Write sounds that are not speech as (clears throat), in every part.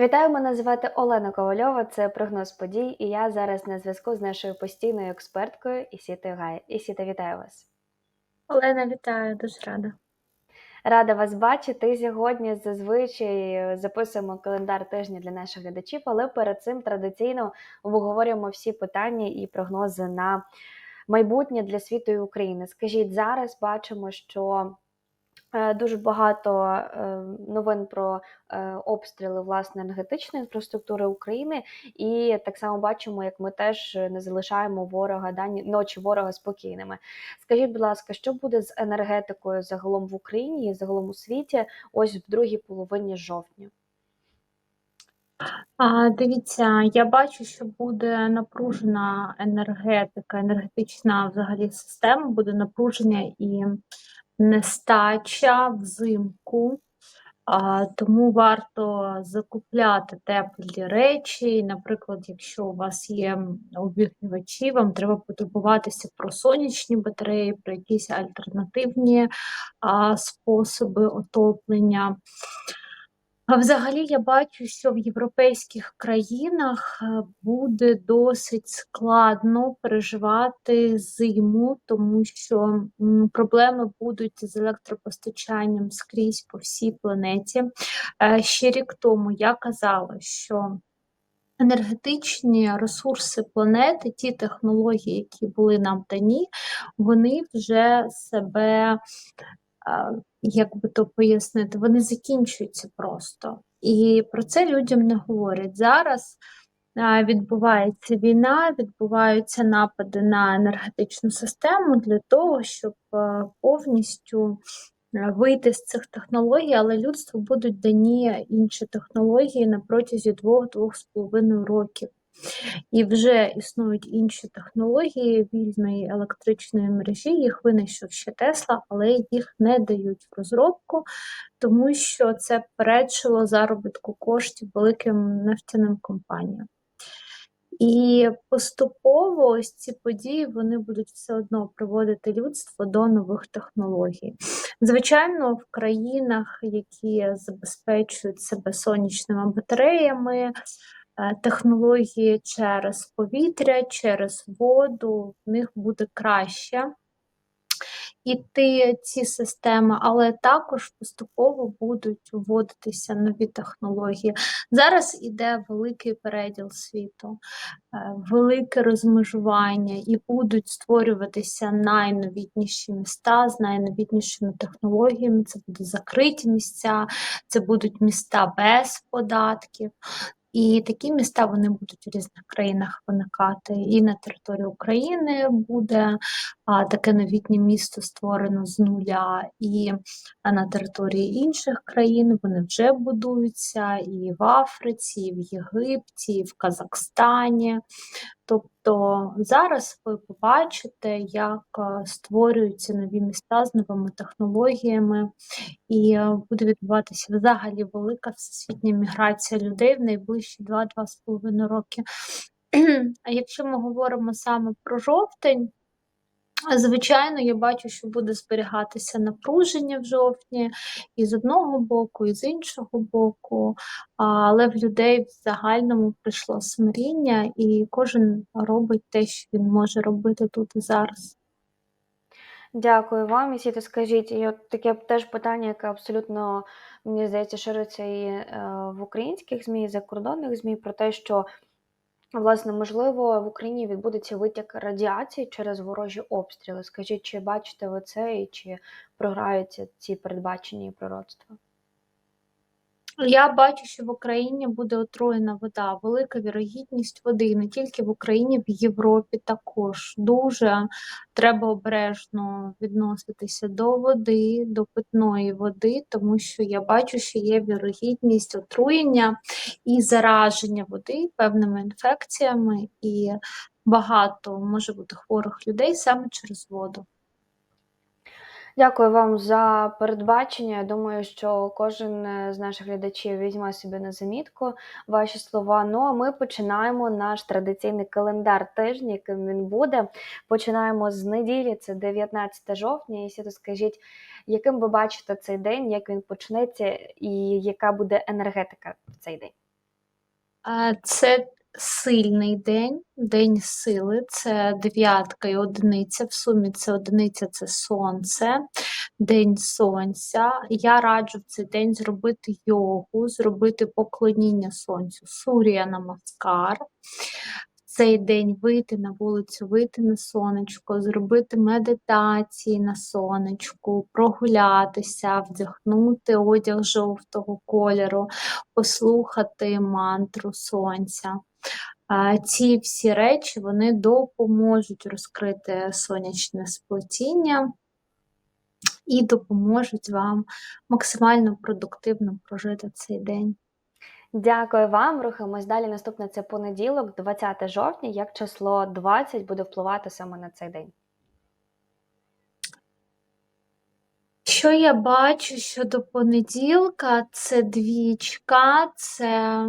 Вітаю, мене звати Олена Ковальова. Це прогноз подій, і я зараз на зв'язку з нашою постійною експерткою Ісітою Гай. Ісіта, вітаю вас. Олена, вітаю, дуже рада. Рада вас бачити. Сьогодні зазвичай записуємо календар тижня для наших глядачів, але перед цим традиційно обговорюємо всі питання і прогнози на майбутнє для світу і України. Скажіть, зараз бачимо, що Дуже багато е, новин про е, обстріли власне енергетичної інфраструктури України, і так само бачимо, як ми теж не залишаємо ворога дані ночі ворога спокійними. Скажіть, будь ласка, що буде з енергетикою загалом в Україні і загалом у світі? Ось в другій половині жовтня? А, дивіться, я бачу, що буде напружена енергетика, енергетична взагалі система, буде напруження і нестача взимку. А, тому варто закупляти теплі речі. Наприклад, якщо у вас є обігрівачі, вам треба потурбуватися про сонячні батареї, про якісь альтернативні а, способи отоплення. А взагалі я бачу, що в європейських країнах е, буде досить складно переживати зиму, тому що проблеми будуть з електропостачанням скрізь по всій планеті. Е, Ще рік тому я казала, що енергетичні ресурси планети, ті технології, які були нам дані, вони вже себе як би то пояснити, вони закінчуються просто. І про це людям не говорять. Зараз відбувається війна, відбуваються напади на енергетичну систему для того, щоб повністю вийти з цих технологій, але людству будуть дані інші технології на протязі 2-2,5 років. І вже існують інші технології вільної електричної мережі, їх винайшов ще Тесла, але їх не дають в розробку, тому що це передчило заробітку коштів великим нефтяним компаніям. І поступово ось ці події вони будуть все одно приводити людство до нових технологій. Звичайно, в країнах, які забезпечують себе сонячними батареями, технології через повітря, через воду, в них буде краще іти ці системи, але також поступово будуть вводитися нові технології. Зараз іде великий переділ світу, е, велике розмежування, і будуть створюватися найновітніші міста з найновітнішими технологіями. Це будуть закриті місця, це будуть міста без податків. І такі міста вони будуть в різних країнах виникати. І на території України буде а, таке новітнє місто створено з нуля, і на території інших країн вони вже будуються і в Африці, і в Єгипті, і в Казахстані. Тобто зараз ви побачите, як е, створюються нові міста з новими технологіями, і е, буде відбуватися взагалі велика всесвітня міграція людей в найближчі 2-2,5 роки. (clears throat) А якщо ми говоримо саме про жовтень, Звичайно, я бачу, що буде зберігатися напруження в жовтні і з одного боку, і з іншого боку, але в людей в загальному прийшло смиріння, і кожен робить те, що він може робити тут і зараз. Дякую вам, і Ісіто. Скажіть, і от таке теж питання, яке абсолютно мені здається, шириться і е, в українських ЗМІ, і закордонних ЗМІ, про те, що Власне, можливо, в Україні відбудеться витік радіації через ворожі обстріли. Скажіть, чи бачите ви це і чи програються ці передбачені пророцтва? Я бачу, що в Україні буде отруєна вода, велика вірогідність води, не тільки в Україні, в Європі також. Дуже треба обережно відноситися до води, до питної води, тому що я бачу, що є вірогідність отруєння і зараження води певними інфекціями, і багато може бути хворих людей саме через воду. Дякую вам за передбачення. Я думаю, що кожен е, з наших глядачів візьме собі на замітку ваші слова. Ну а ми починаємо наш традиційний календар тижня, яким він буде. Починаємо з неділі, це 19 жовтня. І сіто скажіть, яким ви бачите цей день, як він почнеться, і яка буде енергетика в цей день? Це сильний день, день сили, це дев'ятка і одиниця. В сумі це одиниця це сонце, день сонця. Я раджу в цей день зробити йогу, зробити поклоніння сонцю, сурія намаскар. Цей день вийти на вулицю, вийти на сонечко, зробити медитації на сонечку, прогулятися, вдягнути одяг жовтого кольору, послухати мантру сонця. Ці всі речі вони допоможуть розкрити сонячне сплетіння і допоможуть вам максимально продуктивно прожити цей день. Дякую вам. Рухаємось далі. Наступне це понеділок, 20 жовтня. Як число 20 буде впливати саме на цей день? Що я бачу щодо понеділка, це двічка, це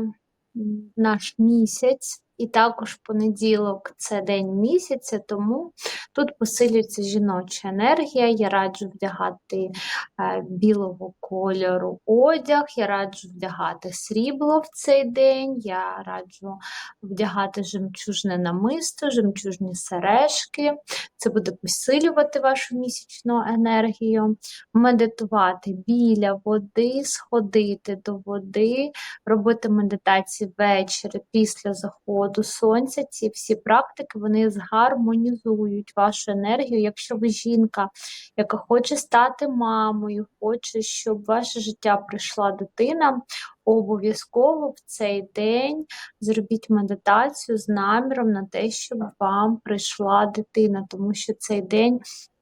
наш місяць, і також понеділок це день місяця, тому тут посилюється жіноча енергія. Я раджу вдягати е, білого кольору одяг, я раджу вдягати срібло в цей день, я раджу вдягати жемчужне намисто, жемчужні сережки. Це буде посилювати вашу місячну енергію, медитувати біля води, сходити до води, робити медитації ввечері після заходу сонця. Ці всі практики вони згармонізують вашу енергію. Якщо ви жінка, яка хоче стати мамою, хоче, щоб ваше життя прийшла дитина, обов'язково в цей день зробіть медитацію з наміром на те, щоб вам прийшла дитина, тому що цей день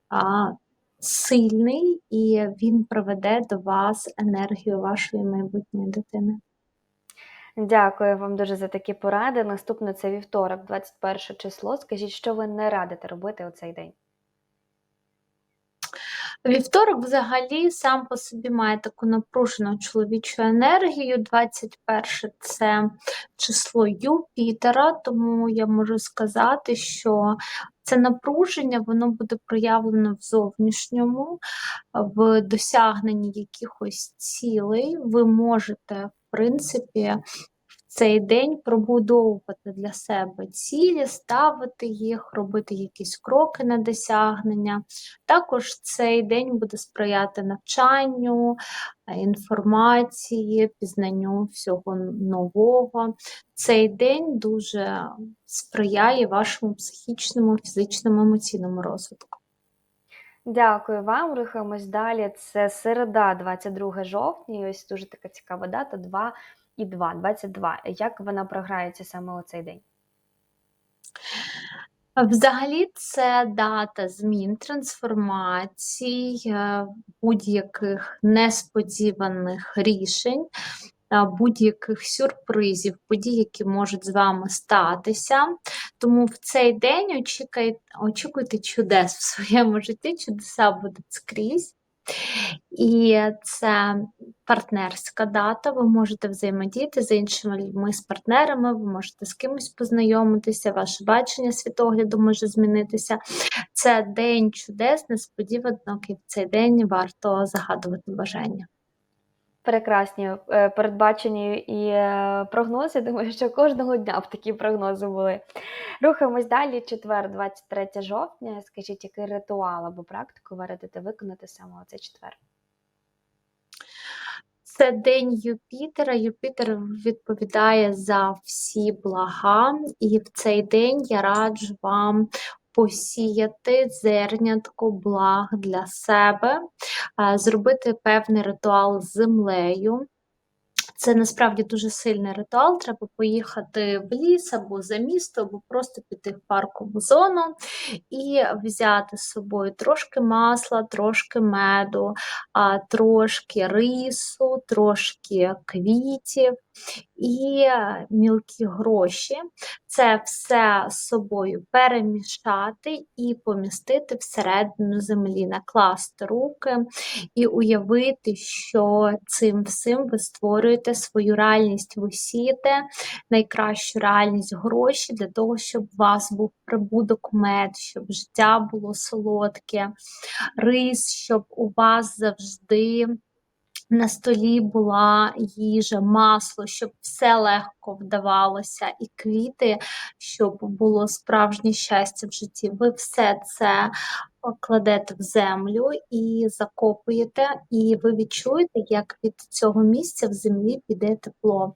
а, сильний і він приведе до вас енергію вашої майбутньої дитини. Дякую вам дуже за такі поради. Наступне це вівторок, 21 число. Скажіть, що ви не радите робити у цей день? Вівторок взагалі сам по собі має таку напружену чоловічу енергію. 21 це число Юпітера, тому я можу сказати, що це напруження воно буде проявлено в зовнішньому, в досягненні якихось цілей. Ви можете, в принципі, цей день пробудовувати для себе цілі, ставити їх, робити якісь кроки на досягнення. Також цей день буде сприяти навчанню, е, інформації, пізнанню всього нового. Цей день дуже сприяє вашому психічному, фізичному, емоційному розвитку. Дякую вам. Рухаємось далі. Це середа, 22 жовтня. І ось дуже така цікава дата 2 і 2, 22. Як вона програється саме у цей день? Взагалі, це дата змін, трансформацій, е, будь-яких несподіваних рішень, е, будь-яких сюрпризів, подій, які можуть з вами статися. Тому в цей день очікуйте, очікуйте чудес в (laughs) своєму житті, чудеса будуть скрізь. І це партнерська дата, ви можете взаємодіяти з іншими людьми, з партнерами, ви можете з кимось познайомитися, ваше бачення світогляду може змінитися. Це день чудес, несподіванок, і в цей день варто загадувати бажання. Прекрасні е, передбачені і е, прогнози. Думаю, що кожного дня б такі прогнози були. Рухаємось далі. Четвер, 23 жовтня. Скажіть, який ритуал або практику ви радите виконати саме цей четвер? Це день Юпітера. Юпітер відповідає за всі блага, і в цей день я раджу вам посіяти зернятко благ для себе, зробити певний ритуал з землею. Це насправді дуже сильний ритуал. Треба поїхати в ліс або за місто, або просто піти в паркову зону і взяти з собою трошки масла, трошки меду, трошки рису, трошки квітів і мілкі гроші. Це все з собою перемішати і помістити всередину землі, накласти руки і уявити, що цим всім ви створюєте свою реальність, ви сієте найкращу реальність гроші для того, щоб у вас був прибуток мед, щоб життя було солодке, рис, щоб у вас завжди на столі була їжа, масло, щоб все легко вдавалося, і квіти, щоб було справжнє щастя в житті. Ви все це кладете в землю і закопуєте, і ви відчуєте, як від цього місця в землі піде тепло.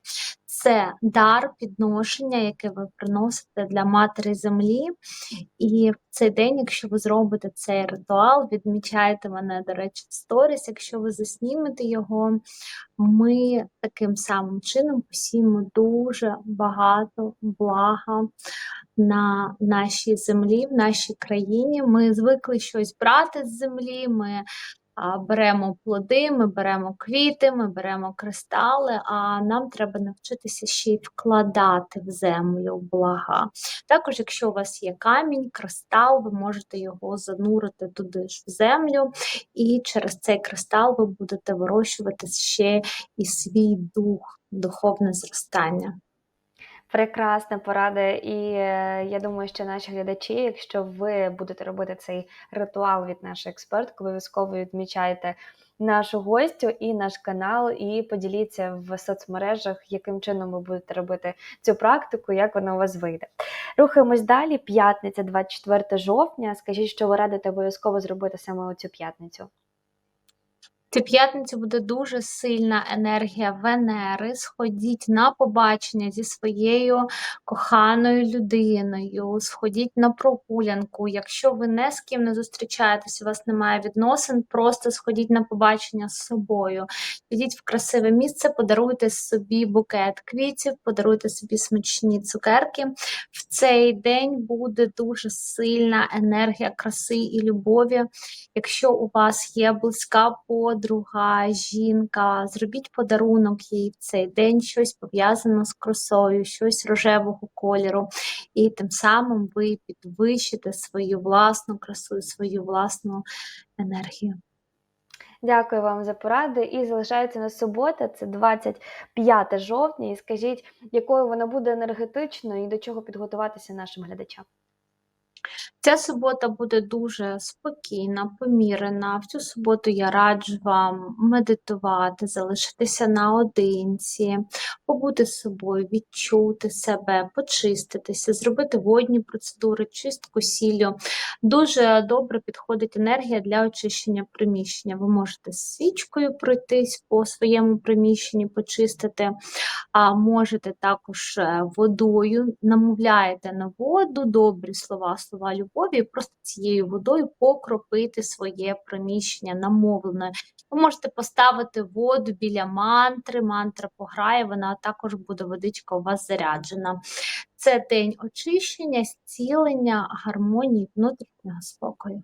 Це дар підношення, яке ви приносите для матері землі. І в цей день, якщо ви зробите цей ритуал, відмічайте мене, до речі, в сторіс, якщо ви заснімете його, ми таким самим чином посіємо дуже багато блага на нашій землі, в нашій країні. Ми звикли щось брати з землі. Ми беремо плоди, ми беремо квіти, ми беремо кристали, а нам треба навчитися ще й вкладати в землю блага. Також, якщо у вас є камінь, кристал, ви можете його занурити туди ж в землю, і через цей кристал ви будете вирощувати ще і свій дух, духовне зростання. Прекрасна порада, і е, я думаю, що наші глядачі, якщо ви будете робити цей ритуал від нашої експертки, обов'язково відмічайте нашу гостю і наш канал, і поділіться в соцмережах, яким чином ви будете робити цю практику, як вона у вас вийде. Рухаємось далі. П'ятниця, 24 жовтня. Скажіть, що ви радите обов'язково зробити саме у цю п'ятницю. Цю п'ятницю буде дуже сильна енергія Венери. Сходіть на побачення зі своєю коханою людиною, сходіть на прогулянку. Якщо ви не з ким не зустрічаєтесь, у вас немає відносин, просто сходіть на побачення з собою. Підіть в красиве місце, подаруйте собі букет квітів, подаруйте собі смачні цукерки. В цей день буде дуже сильна енергія краси і любові. Якщо у вас є близька подруга, жінка, зробіть подарунок їй в цей день, щось пов'язане з красою, щось рожевого кольору, і тим самим ви підвищите свою власну красу, свою власну енергію. Дякую вам за поради. І залишається на субота, це 25 жовтня. І скажіть, якою вона буде енергетичною і до чого підготуватися нашим глядачам? Ця субота буде дуже спокійна, помірена. В цю суботу я раджу вам медитувати, залишитися наодинці, побути з собою, відчути себе, почиститися, зробити водні процедури, чистку сіллю. Дуже добре підходить енергія для очищення приміщення. Ви можете з свічкою пройтись по своєму приміщенні, почистити, а можете також е, водою, намовляєте на воду добрі слова, слова любові, і просто цією водою покропити своє приміщення намовленою. Ви можете поставити воду біля мантри, мантра пограє, вона також буде водичка у вас заряджена. Це день очищення, зцілення, гармонії, внутрішнього спокою.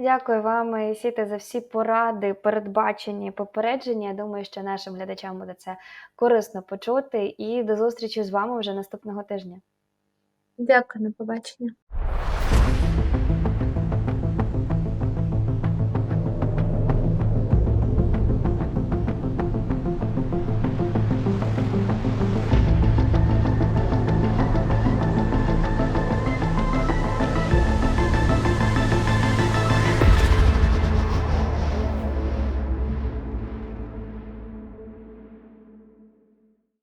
Дякую вам, Сіте, за всі поради, передбачені, попередження. Я думаю, що нашим глядачам буде це корисно почути. І до зустрічі з вами вже наступного тижня. Дякую, на побачення.